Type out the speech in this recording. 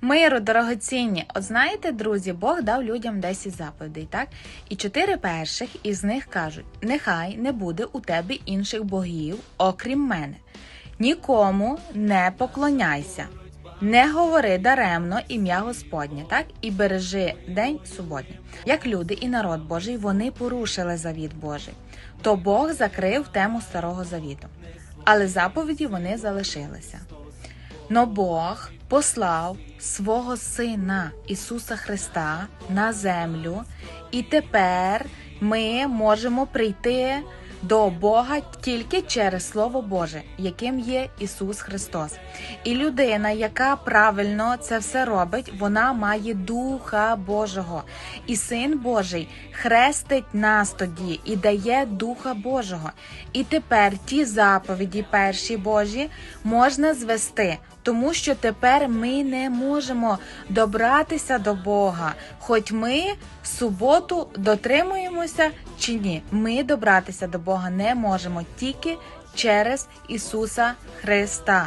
Миру, дорогоцінні, от знаєте, друзі, Бог дав людям 10 заповідей, так? І чотири перших із них кажуть: нехай не буде у тебе інших богів, окрім мене. Нікому не поклоняйся, не говори даремно ім'я Господнє, так? І бережи день суботній. Як люди і народ Божий, вони порушили завіт Божий. То Бог закрив тему старого завіту. Але заповіді вони залишилися. Но Бог послав свого Сина Ісуса Христа на землю, і тепер ми можемо прийти до Бога тільки через Слово Боже, яким є Ісус Христос. І людина, яка правильно це все робить, вона має Духа Божого. І Син Божий хрестить нас тоді і дає Духа Божого. І тепер ті заповіді, перші Божі, можна звести. Тому що тепер ми не можемо добратися до Бога, хоч ми суботу дотримуємося чи ні. Ми добратися до Бога не можемо тільки через Ісуса Христа.